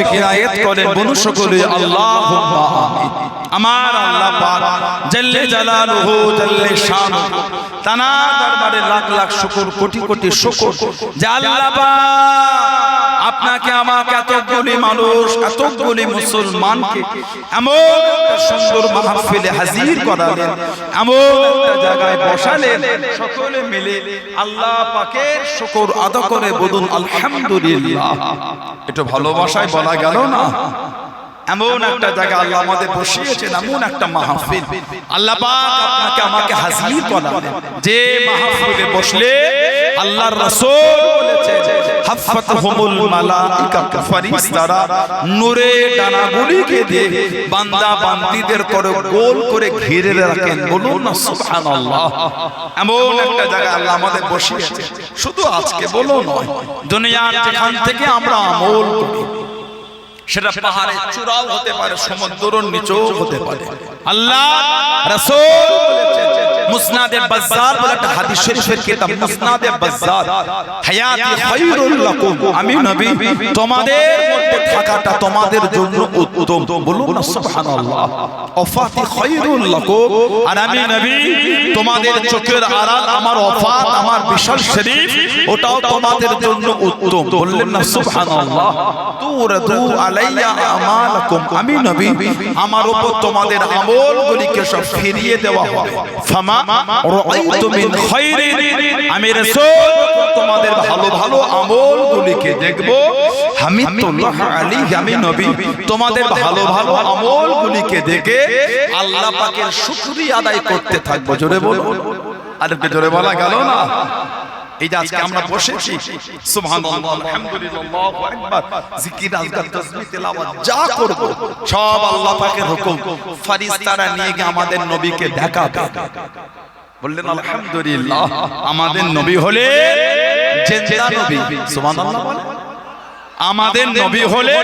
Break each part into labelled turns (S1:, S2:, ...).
S1: তৌফিক ইনায়েত করেন বলুন সকলে আল্লাহুম্মা আমার আল্লাহ পাক জাল্লে জালালুহু, জাল্লে শান তানা দরবারে লাখ লাখ শুকর, কোটি কোটি শুকর, যে আল্লাহ পাক আপনাকে আমাকে এতগুলি মানুষ, এতগুলি মুসলমানকে এমন সুন্দর মাহফিলে হাজির করালেন, এমন একটা জায়গায় বসালেন, সকলে মিলে আল্লাহ পাকের শুকর আদা করে বলুন, আলহামদুলিল্লাহ। একটু ভালোবাসায় বলা গেল না? এমন একটা জায়গা আল্লাহ আমাদের বসিয়েছেন, এমন একটা মাহফিল। আল্লাহ পাক আপনাকে আমাকে হাজির করালেন। যে মাহফিলে বসলে আল্লাহর রাসূল বলেছেন হাফাতহুমুল মালাইকা ফেরেশতারা নূরে ডানাগুলিকে দিয়ে বান্দা বান্দীদের করে ঘিরে রাখেন। বলুন না এমন একটা জায়গা আল্লাহ আমাদের বসিয়েছে। শুধু আজকে বলো নয়, দুনিয়ার যেখান থেকে আমরা আমল করি, সেটা পাহাড়ের চূড়াও হতে পারে, সমুদ্রের নিচেও হতে পারে। আল্লাহ মুসনাদে বাজ্জার বলে একটা হাদিস শরীফের কিতাব মুসনাদে বাজ্জার হায়াতি খায়রুল লাকুম। আমি নবী, তোমাদের মধ্যে থাকাটা তোমাদের জন্য উত্তম। বলুন না সুবহানাল্লাহ। ওয়াফাতি খায়রুল লাকুম। আর আমি নবী, তোমাদের চোখের আড়াল আমার ওয়াফাত আমার বিশাল শরীফ, ওটাও তোমাদের জন্য উত্তম। বললেন না সুবহানাল্লাহ। তুরাদু আলাইয়া আমালাকুম। আমি নবী, আমার উপর তোমাদের আমলগুলিকে সব ফিরিয়ে দেওয়া হবে। ফামা রাআইতু মিন আমি রাসূল তোমাদের ভালো ভালো আমলগুলিকে দেখব। হামিদুল্লাহ আলাইহি আমি নবী তোমাদের ভালো ভালো আমলগুলিকে দেখে আল্লাহ পাকের শুকরিয়া আদায় করতে থাকব। জোরে বলব আরেকটু জোরে বলা গেল না? এই যে আজকে আমরা বসেছি। সুবহানাল্লাহ আলহামদুলিল্লাহ আল্লাহু জিকির আজকার তাসবিহ তেলাওয়াত যা করব সব আল্লাহ পাকের হুকুম। ফেরেশতারা নিয়ে গিয়ে আমাদের নবীকে দেখাবে। বললেন আলহামদুলিল্লাহ আমাদের নবী হলে জিন্দা নবী। সুবহানাল্লাহ বলে আমাদের নবী হলে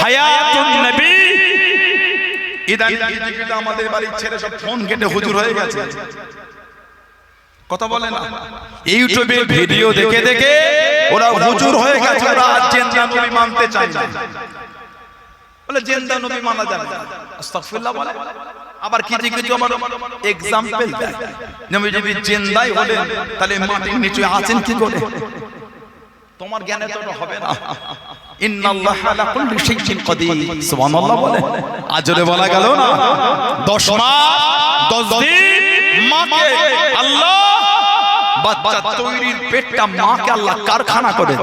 S1: হায়াতুন নবী। ইদানিং আমাদের বাড়ির ছেলে সব ফোন কেটে হুজুর হয়ে গেছে। কথা বলে না। ইউটিউবে ভিডিও দেখে দেখে ওরা হুজুর হয়ে গেছে ওরা আজ জেন্দা নবী মানতে চায় না। বলে জেন্দা নবী মানা যাবে আস্তাগফিরুল্লাহ বলে। আবার কিছু কিছু আমার এক্সাম্পল দেয়। নবী যদি জেন্দাই হলেন তাহলে মাটির নিচে আছেন কি করে? তোমার জ্ঞানে তো হবে না। ইন্নাল্লাহ আলা কুল্লি শাইইন কাদির। সুবহানাল্লাহ বলে। আজরে বলা গেল না 10 মাস 10 দিন মাকে আল্লাহ বাচ্চা তৈরির পেটটা মাকে আল্লাহ কারখানা করে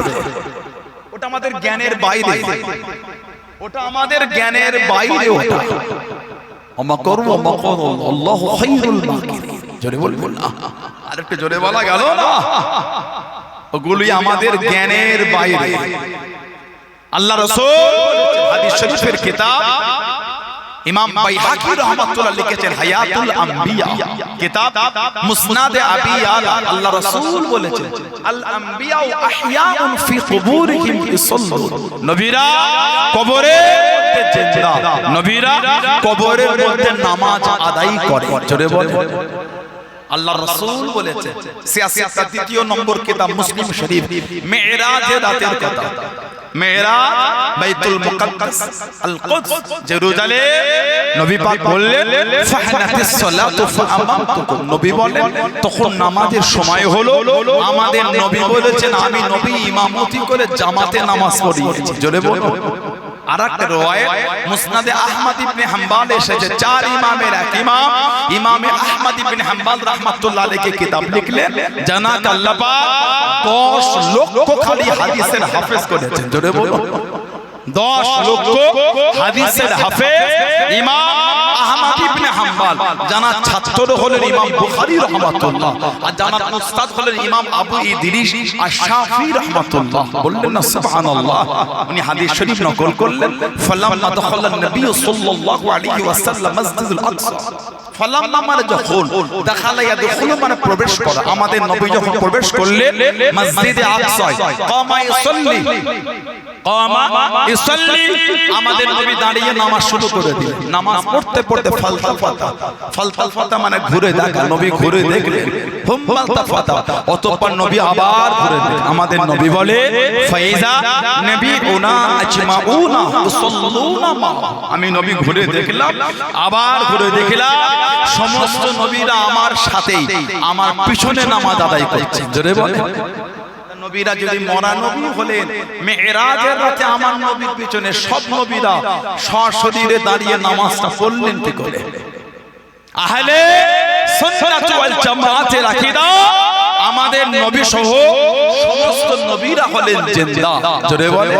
S1: ওটা আমাদের জ্ঞানের বাইরে। ওটা আমাদের জ্ঞানের বাইরে ওটা। অমাকর অমাকর আল্লাহ খায়রুল মাকিরিন। জোরে বলব না। আরেকটু জোরে বলা গেল না? ওগুলি আমাদের জ্ঞানের বাইরে। আল্লাহ রাসূল হাদিস শরীফের কিতাব ইমাম বাইহাকি রহমাতুল্লাহ লিখেছেন হায়াতুল আম্বিয়া। কিতাব মুসনাদে আবি আলা আল্লাহ রাসূল বলেছেন। আল আম্বিয়া আহইয়াউন ফি কুবুরিহিম নবীরা কবরে জিন্দা নবীরা কবরের মধ্যে নামাজ আদায় করে। জোরে বলে আল্লাহ রাসূল বলেছে। সিয়াসিয়াতের দ্বিতীয় নম্বর কিতাব মুসলিম শরীফ মেরাজের রাতের কথা। বাইতুল আল কুদস নবী পাক বললেন ফাহনাতিস সালাতু নবী বলেন তখন নামাজের সময় হলো। আমাদের নবী বলেছেন, আমি নবী ইমামতি করে জামাতে নামাজ পড়িয়েছি। জোরে বলুন। আর একটা রওয়ায়াত মুসনাদে আহমদ ইবনে হাম্বাল এসেছে। চার ইমামের এক ইমাম। ইমাম। আহমদ ইবনে হাম্বাল রাহমাতুল্লাহ আলাইহি কিতাব লিখলেন জানা আল্লাহ পাক 10 লক্ষ খালি হাদিসের হাফেজ করেছেন। জোরে বলুন। 10 লক্ষ হাদিসের হাফেজ ইমাম। আহমদ ইবনে হাম্বাল জানাত ছাত্র হলেন ইমাম বুখারী রাহমাতুল্লাহ, আর জানাত উস্তাদ হলেন ইমাম আবু ইদরিস আশ-শাফি রাহমাতুল্লাহ। বললেন না, সুবহানাল্লাহ। উনি হাদিস শরীফ নকল করলেন। ফালাম্মা দাখালান নবী সাল্লাল্লাহু আলাইহি ওয়াসাল্লাম মসজিদুল আকসা। ফালাম্মা মানে যখন দাখালা ইয়াদখুলু মানে প্রবেশ করা। আমাদের নবী যখন প্রবেশ করলেন, মসজিদে আকসায় কামা ইসাল্লি কামা ইসাল্লি আমাদের নবী দাঁড়িয়ে নামাজ শুরু করে দিলেন। নামাজ পড়তে পড়তে ফালতাফাতা ফালতাফাতা মানে ঘুরে দেখা নবী ঘুরে দেখলেন হুম্মা তাফাতা অতঃপর নবী আবার ঘুরে দেখলেন আমাদের নবী বলে ফাইজা নবিউনা আজমাউনা ইউসাল্লুনা মা। আমি নবী ঘুরে দেখলাম আবার ঘুরে দেখলাম সমস্ত নবীরা আমার সাথেই আমার পিছনে নামাজ আদায় করছেন জোরে বলে নবীরা যদি মরা নবী হলেন, মেয়েরাজের রাতে আমার নবীর পিছনে সব নবীরা সশরীরে দাঁড়িয়ে নামাজটা পড়লেন কি করে? আহলে আমাদের নবী সহ সমস্ত নবীরা হলেন জোরে বলে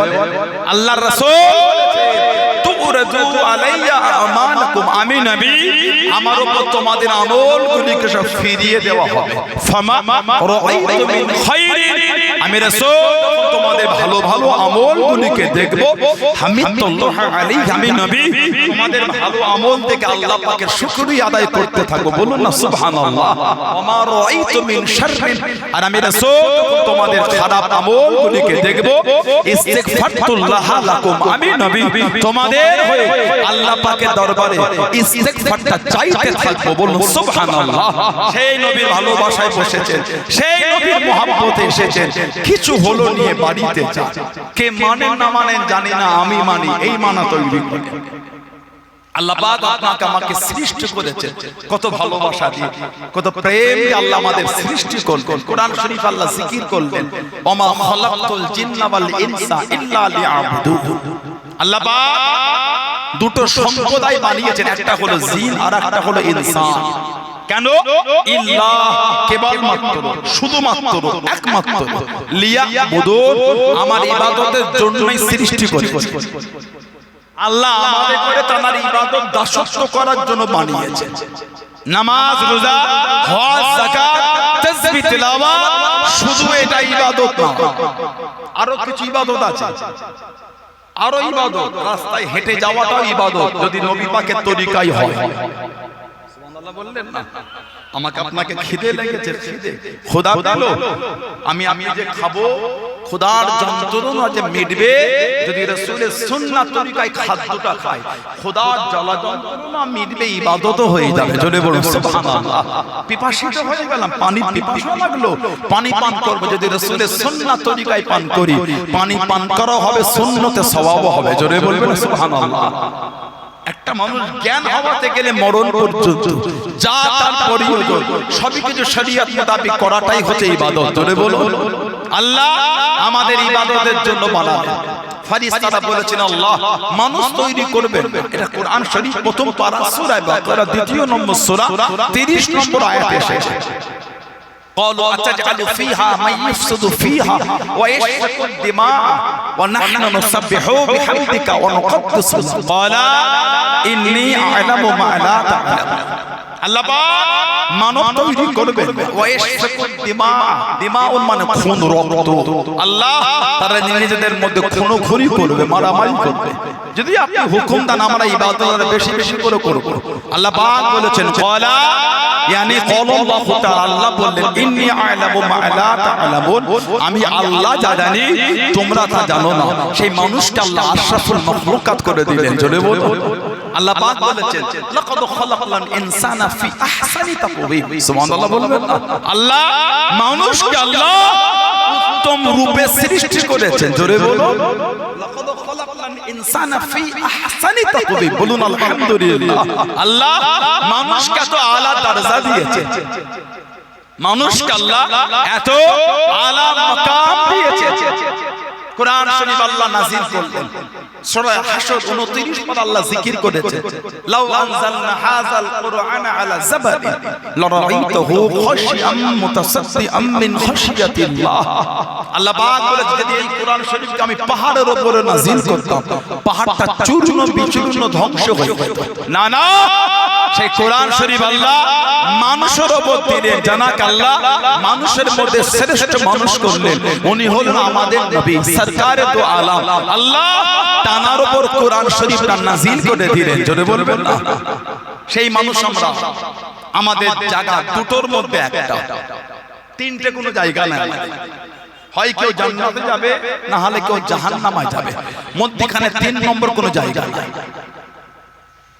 S1: রাসূল আমার উপর তোমাদের ফিরিয়ে দেওয়া আমি রাসূল তোমাদের ভালো ভালো আলাইহি আমি নবী, তোমাদের ভালো আমল থেকে আল্লাহ আদায় করতে থাকব বলুন না শাররিন। আর আমি তোমাদের খারাপ আমি নবী, তোমাদের আল্লাহ দরবারে চাইতে থাকব। বলুন সেই ভালোবাসায় বসেছেন, সেই এসেছেন। কিছু হলো নিয়ে বাড়িতে যান কে মানেন না মানেন জানি না, আমি মানি, এই মানা তৈরি করে। আপনাকে আমাকে সৃষ্টি কত ভালোবাসা দিয়ে, কত প্রেম আল্লাহ আমাদের সৃষ্টি করলেন। কোরআন শরীফ আল্লাহ জিকির করলেন। ওমা খালাকতুল জিন্না ওয়াল ইনসা ইল্লা দুটো সম্প্রদায় বানিয়েছেন। একটা হলো জিন আর একটা হলো ইনসান। কেন? কেবলমাত্র শুধুমাত্র একমাত্র। লিয়া আমার ইবাদতের জন্যই সৃষ্টি করেছে। আল্লাহ আমাদের করে তার ইবাদত দাসত্ব করার জন্য বানিয়েছে। নামাজ রোজা হজ যাকাত তাসবিহ তিলাওয়াত শুধু এটা ইবাদত না। আরও কিছু ইবাদত আছে। আরও ইবাদত রাস্তায় হেঁটে যাওয়াটাও ইবাদত যদি নবী পাকের তরিকাই হয়। বললেন না? আমাকে আপনাকে খিদে লেগেছে। খিদে খোদা দিল আমি আমি যে খাব। খোদার যন্ত্রণা যে মিটবে যদি রাসূলের সুন্নাত তরিকায় খাদ্যটা খাই খোদার জ্বালা যন্ত্রণা মিটবে ইবাদতও হয়ে যাবে। জোরে বলুন সুবহানাল্লাহ। পিপাসিত হয়ে গেলাম পানি পিপাসা লাগল। পানি পান করব যদি রাসূলের সুন্নাত তরিকায় পান করি। পানি পান করা হবে সুন্নতে সওয়াবও হবে। জোরে বলবেন সুবহানাল্লাহ। একটা মানুষ জ্ঞান হওয়াতে গেলে মরণ পর্যন্ত। যা তার প্রয়োজন সবই কিছু শরীয়ত মোতাবেক করাটাই হচ্ছে ইবাদত। ধরে বলুন। আল্লাহ আমাদের ইবাদতের জন্য বানালেন ফারিস্তারা বলেছেন আল্লাহ মানুষ তৈরি করবেন। এটা কোরআন শরীফ প্রথম পারা সূরা বাকারা দ্বিতীয় নম্বর সূরা 30 নম্বর আয়াতে এসেছে। قالوا أتجعل فيها من يفسد فيها ويسفك الدماء ونحن نسبح بحمدك ونقدس قال إني أعلم ما لا تعلم. আল্লাহ মানব তৈরি করবেন। দিমা। দিমা। মানে খুন রক্ত। আল্লাহ তারা নিজেদের মধ্যে খুনো খুরি করবে মারামারি করবে। যদি আপনি হুকুম দেন আমরা ইবাদত বেশি বেশি করে করব। আল্লাহ পাক বলেছেন কলা ইয়ানি কলাল্লাহু তাআলা আল্লাহ বললেন ইন্নী আ'লামু মা লা তা'লামুন। আমি আল্লাহ যা জানি তোমরা তা জানো না। সেই মানুষটা আল্লাহ আশরাফুল মাখলুকাত করে দিলেন। বলো আল্লাহ পাক বলেছেন লাকাদ খালাকনাল ইনসানা ফি আহসানি তাকওয়িম। সুবহানাল্লাহ বলবেন না? আল্লাহ মানুষকে আল্লাহ উত্তম রূপে সৃষ্টি করেছেন। জোরে বলো লাকাদ খালাকনাল ইনসানা ফি আহসানি তাকওয়িম। বলুন আলহামদুলিল্লাহ। আল্লাহ মানুষকে এত আলা দরজা দিয়েছে মানুষকে আল্লাহ এত আলা মাকাম দিয়েছে কোরআন শরীফ আল্লাহ নাযিল করলেন। সূরা হাশর 29 পর আল্লাহ জিকির করেছে। লাউ আনজালনা হাযাল কুরআন আলা জাবালিন লারাইতাহু খাশিয়াম মুতাসাদ্দিআম খাশিয়াতিল্লাহ। আল্লাহ পাক বলেছে যদি এই কোরআন শরীফকে আমি পাহাড়ের উপরে নাযিল করতাম, পাহাড়টা চূর্ণ বিচূর্ণ ধ্বংস হয়ে না। সেই কোরআন শরীফ আল্লাহ মানুষের জানাক আল্লাহ, মানুষের মধ্যে শ্রেষ্ঠ মানুষ করলেন। উনি হলেন আমাদের নবী, সরকারে তো আলাম। আল্লাহ উপর কোরআন করে দিলেন বলবেন না? সেই মানুষ আমরা, আমাদের জায়গা দুটোর মধ্যে একটা। তিনটে কোনো জায়গা নাই। হয় কেউ জান্নাতে যাবে, না হলে কেউ জাহান্নামায় যাবে। মধ্যখানে তিন নম্বর কোনো জায়গা নাই।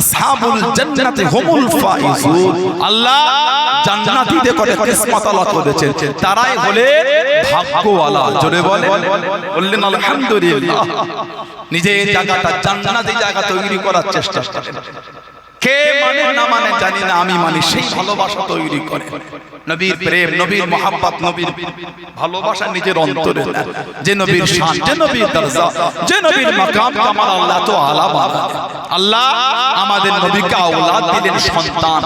S1: আসহাবুল জান্নাতি হুমুল ফাইজুন। আল্লাহ জান্নাতীদের করে কিসমত আল্লাহ করেছেন। তারাই হলে ভাগ্যওয়ালা। জোরে বলে বললেন আলহামদুলিল্লাহ। নিজের জায়গাটা জান্নাতি জায়গা তৈরি করার চেষ্টা করেন। কে মানে না মানে জানি না আমি মানে সেই ভালোবাসা তৈরি করে। নবীর প্রেম নবীর মোহাব্বত নবীর ভালোবাসা নিজের অন্তরে। না। যে নবীর শান যে নবীর দরজা যে নবীর মাকাম আমার আল্লাহ তো আলা আল্লাহ আমাদের নবীকে আওলাদ দিলেন সন্তান।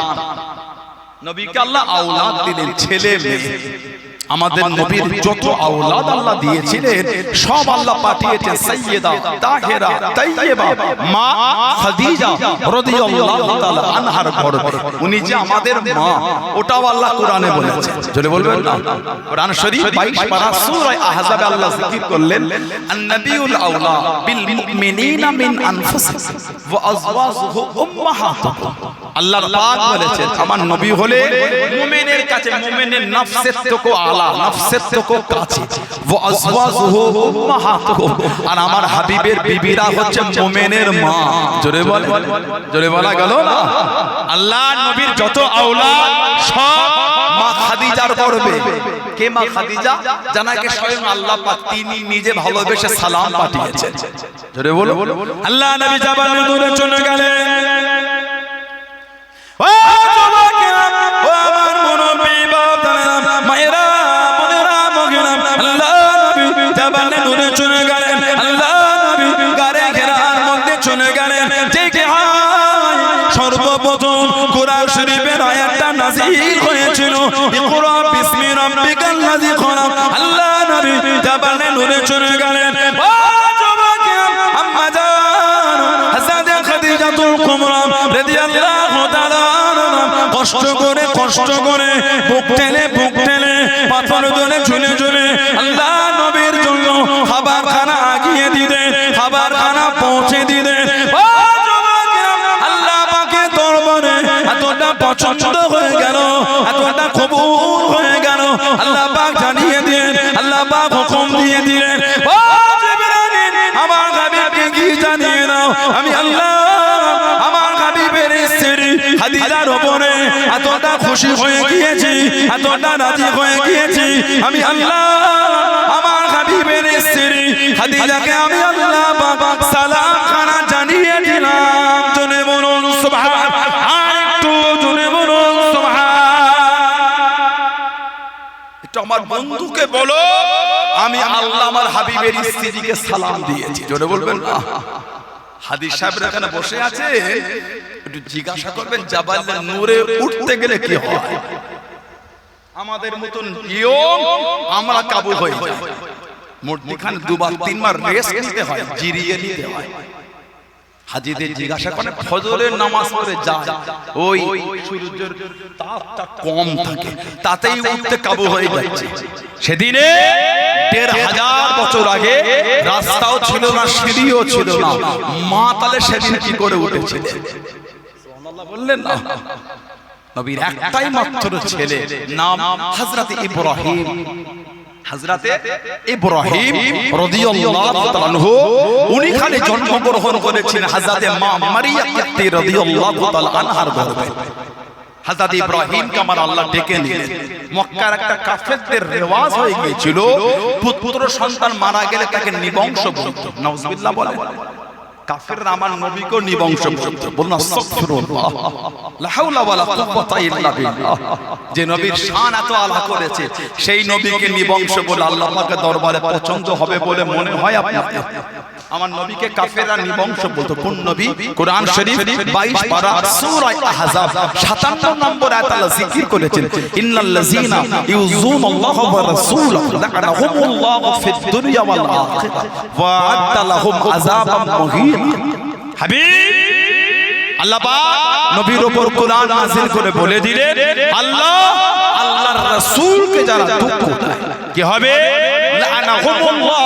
S1: নবীকে আল্লাহ আওলাদ দিলেন ছেলে মেয়ে। আমাদের নবীর যত আওলাদ আল্লাহ দিয়েছিলেন সব আল্লাহ পাঠিয়েছেন সাইয়্যিদা তাহেরা তাইয়্যিবা মা খাদিজা রাদিয়াল্লাহু তাআলা আনহার ঘর। উনি যে আমাদের মা ওটাও আল্লাহ কোরআনে বলেছেন। জোরে বলবেন না? কোরআন শরীফ 22 পারা সূরা আহজাবে আল্লাহ জিকির করলেন আন-নাবিয়ুল আওলা বিল মুমিনিনা মিন আনফুসিহিম ওয়া আজওয়াজুহু উম্মাহাতুহুম আল্লাহ পাক বলেছেন আমার নবী হলে মুমিনের কাছে মুমিনের নফসের থেকে আলা নফসের থেকে কাছে ওয়া আজওয়াজুহু উম্মাহাতুহুম আর আমার হাবিবের বিবিরা হচ্ছে যত আওলাদ, সব মা তিনি নিজে ভালোবেসে সালাম পাঠিয়েছেন। আল্লাহ গেলেন। চলে গেলেন। আল্লাহ গাড়ে ঘেরার মধ্যে চলে গেলেন। সর্বপ্রথম শরীফের আয়াতটা হয়েছিল ইকরা বিসমি রাব্বিকাল্লাযী খলাক আল্লাহ নবী দূরে চলে গেলেন ও আম্মা জান হাসাদে খাদিজাতুল কুবরা রাদিয়াল্লাহু তাআলা কষ্ট করে কষ্ট করে, বুক টেনে বুক টেনে পাথর ধরে ঝুলে ঝুলে হাদিজার এতটা খুশি হয়ে গিয়েছি এতটা রাজি হয়ে গিয়েছি। আমি আল্লাহ, আমার হাবিবের স্ত্রী হাদিজাকে আমি আল্লাহ পাক সালাম খানা জানিয়ে দিলাম। জনে বলুন, সুবহান একটু জনে বলুন, সুবহান। একটু আমার বন্ধুকে বলো, আমি আল্লাহ আমার হাবিবের স্ত্রীকে সালাম দিয়েছি। জোরে বলবেন না? হাদিস সাহেব এখানে বসে আছে একটু জিজ্ঞাসা করবেন জাবাল নূরে উঠতে গেলে কি হয়? আমাদের মতন নিয়ম আমরা কাবু হয়ে যাই। মূর্তিখানে দুবার তিনবার রেস্ট নিতে হয় জিরিয়ে নিতে হয়। হাজিদের জিজ্ঞাসা করে ফজরের নামাজ পড়ে যায়। ওই সূর্যের তাপটা কম থাকে। তাতেই উঠতে কাবু হয়ে যাচ্ছে সেদিনে দেড় হাজার বছর আগে রাস্তাও ছিল না সিঁড়িও ছিল না। মা তাহলে সেদিন কি করে উঠেছিলেন? বললেন না নবীর একটাই মাত্র ছেলে নাম হযরত ইব্রাহিম। হযরতে ইব্রাহিম রাদিয়াল্লাহু উনি খালি জন্মগ্রহণ হাজরাতে মা মারিয়াম রাদিয়াল্লাহু তাআলা আনহার গর্ভে। ইব্রাহিম আল্লাহ ডেকে নিলেন। মক্কার একটা কাফেরদের রেওয়াজ হয়ে গিয়েছিল, পুত্র সন্তান মারা গেলে তাকে নিবংশ নাউজুবিল্লাহ বলে কাফেররা আমার নবীকে নিবংশ করতে বলুন, আস্তাগফিরুল্লাহ। লা হাওলা ওয়ালা কুওয়াতা ইল্লা বিল্লাহ। যে নবীর শান এত আলা করেছে, সেই নবীকে নিবংশ বলে আল্লাহ পাকের দরবারে পছন্দ হবে বলে মনে হয় আপনার আমার নবীকে কাফেররা নিবংশ বলতো। কোন নবী? কোরআন শরীফ 22 পারা সূরা আহজাব 57 নম্বর আয়াত আল্লাহ জিকির করেছেন। ইন্নাল্লাযীনা ইউযুনাল্লাহ ওয়া রাসূলাহু লা'নাহুমুল্লাহু ফিদ দুনিয়া ওয়াল আখিরাহ। ওয়া আ'adda লাহুম আযাবাম মুহিন। হাবিব! আল্লাহ পাক নবীর উপর কোরআন নাযিল করে বলে দিলেন আল্লাহ আল্লাহর রাসূলকে যারা দুঃখ দেয় কি হবে? লানাহুমুল্লাহু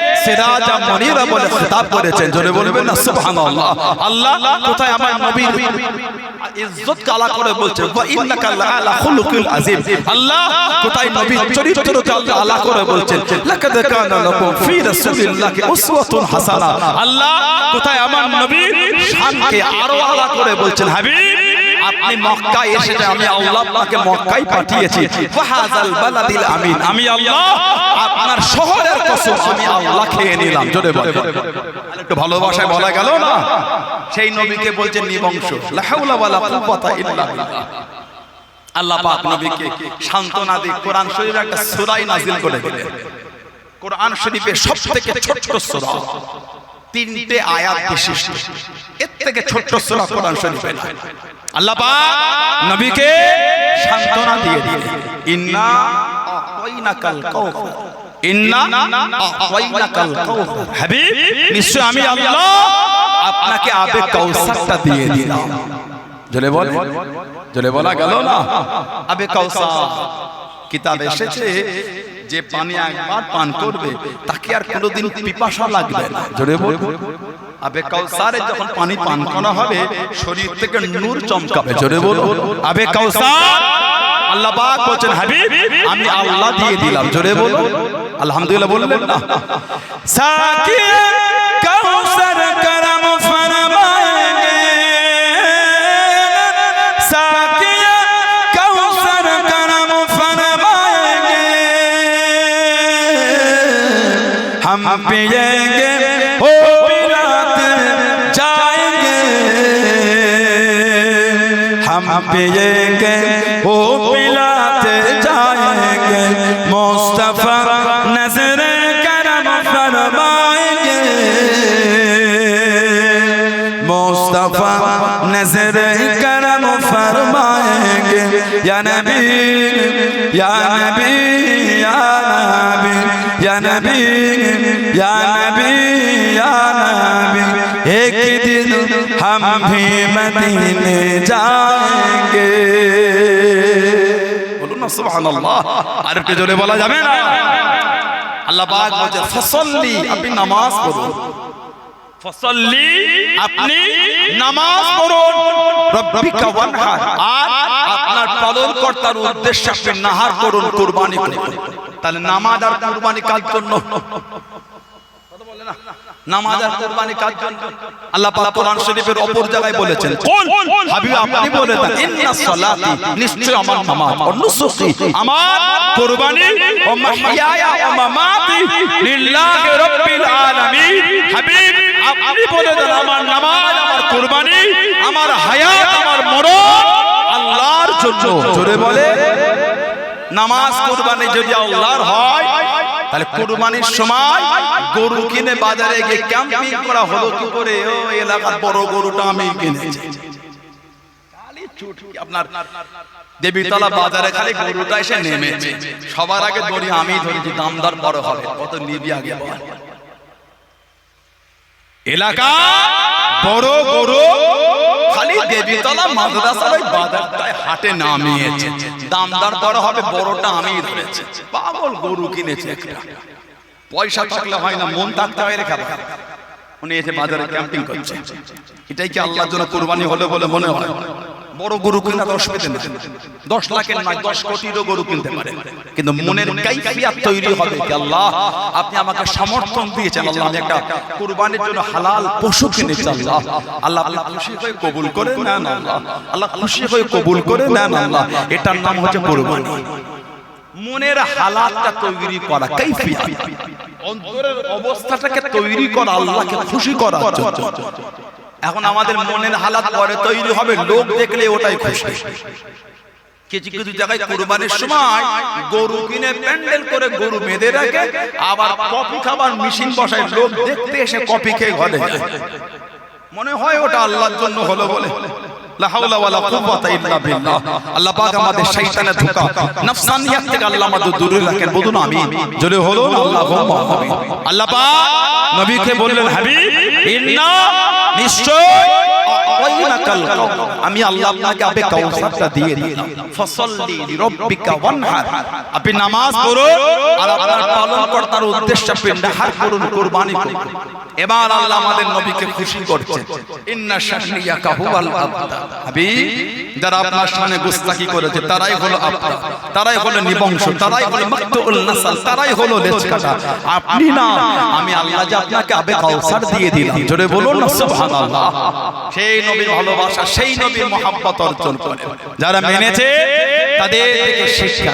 S1: সিরাজা মুনিরা বলে খেতাব করেছেন। জোরে বলবেন না? সুবহানাল্লাহ। আল্লাহ কোথায় আমার নবীর ইজ্জত কালা করে বলছেন? ওয়া ইন্নাকা লাআলা খুলুকিল আযীম। আল্লাহ কোথায় নবীর চরিত্রকে আল্লাহ আলা করে বলছেন? লাকাদ কানা লাকুম ফি রাসূলিল্লাহি উসওয়াতুন হাসানা। আল্লাহ কোথায় আমার নবীর শানকে আরও আলা করে বলছেন? হাবিব! আপনি মক্কায় এসেছে আমি আল্লাহ আপনাকে মক্কায় পাঠিয়েছি ফাহাজাল বালাদিল আমিন। আমি আল্লাহ আপনার শহরের কসম আমি আল্লাহ খেয়ে নিলাম জোরে বলে একটু ভালোবাসায় বলা গেল না? সেই নবীকে বলছেন নিবংশ। লা হাওলা ওয়ালা কুওয়াতা ইল্লা বিল্লাহ। আল্লাহ পাক নবীকে সান্ত্বনা দিয়ে কোরআন শরীফে একটা সূরাই নাজিল করে দিলেন। কোরআন শরীফের সবথেকে ছোট্ট সূরা। তিনটে আয়াত বিশিষ্ট। এর থেকে ছোট্ট সূরা কোরআন শরীফে নাই। আল্লাহ পাক নবীকে সান্ত্বনা দিয়ে দিলেন ইন্না আতাইনাকাল কাউসার ইন্না আতাইনাকাল কাউসার হাবিব, নিশ্চয় আমি আল্লাহ আপনাকে আবে কাউসারটা দিয়ে দিলাম। জলে বল। জলে বলা গেল না? আবে কাউসার। কিতাব এসেছে যে পানি একবার পান করবে, তাকে আর কোনোদিন পিপাসা লাগবে না। জোরে আবে কাউসারে যখন পানি পান করা হবে, শরীর থেকে নূর চমকাবে। জোরে বলো আবে কাউসার আল্লাহ পাক বলেন হাবিব, আমি আল্লাহ দিয়ে দিলাম। জোরে বলো আলহামদুলিল্লাহ বললেন না। সাকিয়া पिएंगे हो पिलाते जाएंगे हम पिएंगे हो पिलाते जाएंगे मुस्तफा नजर करम फरमाएंगे मुस्तफा नजर करम फरमाएंगे या नबी या नबी या नबी یا نبی یا نبی یا نبی ایک জোরে বলা যাবে না? আল্লাহ পাক ফসল্লি আপনি নামাজ পড়ুন। ফসল্লি আপনি নামাজ পড়ুন। রব্বিকা ওয়ানহার আর আপনার পালনকর্তার উদ্দেশ্যে নাহার করুন কুরবানি করুন। তাহলে নামাজ আর কুরবানি কার জন্য? নামাজ আর কুরবানি কার জন্য? আল্লাহ পাক কোরআন শরীফের অপর জায়গায় বলেছেন কোন? হাবিব আপনি বলে দেন ইন্নাস সালাতি নিশ্চয় আমার নামাজ ও নুসুকি আমার কুরবানি ও মাহইয়ায়া ও মামাতি লিল্লাহি রাব্বিল আলামিন। হাবিব আপনি বলে আমার নামাজ আমার কুরবানি আমার হায়াত আমার মরণ আল্লাহর জন্য। জোরে বলে নামাজ কুরবানি যদি আল্লাহর হয়, তাহলে কুরবানির সময় গরু কিনে বাজারে গিয়ে ক্যাম্পিং করা হলো কি করে? ও, এলাকার বড় গরুটা আমি কিনেছি। আপনার দেবীতলা বাজারে খালি গরুটা এসে নেমেছে। সবার আগে দড়ি আমি ধরেছি, দামদার বড় হবে কত নিবি আগে এলাকা বড় গরু দেবীতলা মাদ্রাসার ওই বাজারটায় হাটে নামিয়েছে। দামদার বড় হবে বড়টা আমি ধরেছে। পাগল গরু কিনেছে একটা। পয়সা থাকলে হয় না মন থাকতে হয় রেখা উনি এসে বাজারে ক্যাম্পিং করছে। এটাই কি আল্লাহর জন্য কোরবানি হলে বলে মনে হয়? বড় গরু কিনা অসুবিধা নেই। দশ লাখের নয় দশ কোটিরও গরু কিনতে পারে। কিন্তু মনের কাইফিয়াত তৈরি হবে কি আল্লাহ? আপনি আমাকে সমর্থন দিয়েছেন আল্লাহ আমি একটা কুরবানির জন্য হালাল পশু কিনেছি আল্লাহ। আল্লাহ। আল্লাহ খুশি হয়ে কবুল করে নেন আল্লাহ। আল্লাহ খুশি হয়ে কবুল করে নেন আল্লাহ। এটার নাম হচ্ছে কুরবানি। মনের হালাতটা তৈরি করা কাইফিয়াত। অন্তরের অবস্থাটাকে তৈরি করা আল্লাহকে খুশি জন্য। এখন আমাদের মনের হালাত পরে তৈরি হবে, লোক দেখলে ওটাই খুশি। কিছু জায়গায় করে গরু বেঁধে রাখে, আবার কফি খাবার মনে হয় ওটা আল্লাহর জন্য হলো বলে। আল্লাহ আমাদের থেকে আল্লাহ হলো বললেন, হাবিব নিশ্চয়। আমি আল্লাহ আপনাকে কাউসারটা দিয়ে দিলাম। ফসল্লি ওয়ানহার। আপনি নামাজ পড়ুন আর আপনার পালনকর্তার উদ্দেশ্যে আপনি নাহার করুন, কুরবানি করুন। এবার আল্লাহ আমাদের নবীকে খুশি ইন্না হুয়াল যারা আপনার সামনে করেছে, তারাই হলো আপনার তারাই হলো নিবংশ। তারাই হলো মাকতুল নাসাল। তারাই হলো আপনি না, আমি আল্লাহ আপনাকে আবে কাউসার দিয়ে দিলাম। জোরে বলুন সুবহানাল্লাহ। সেই নবীর ভালোবাসা সেই নবীর মহাব্বত অর্জন করে যারা মেনেছে তাদের থেকে শিক্ষা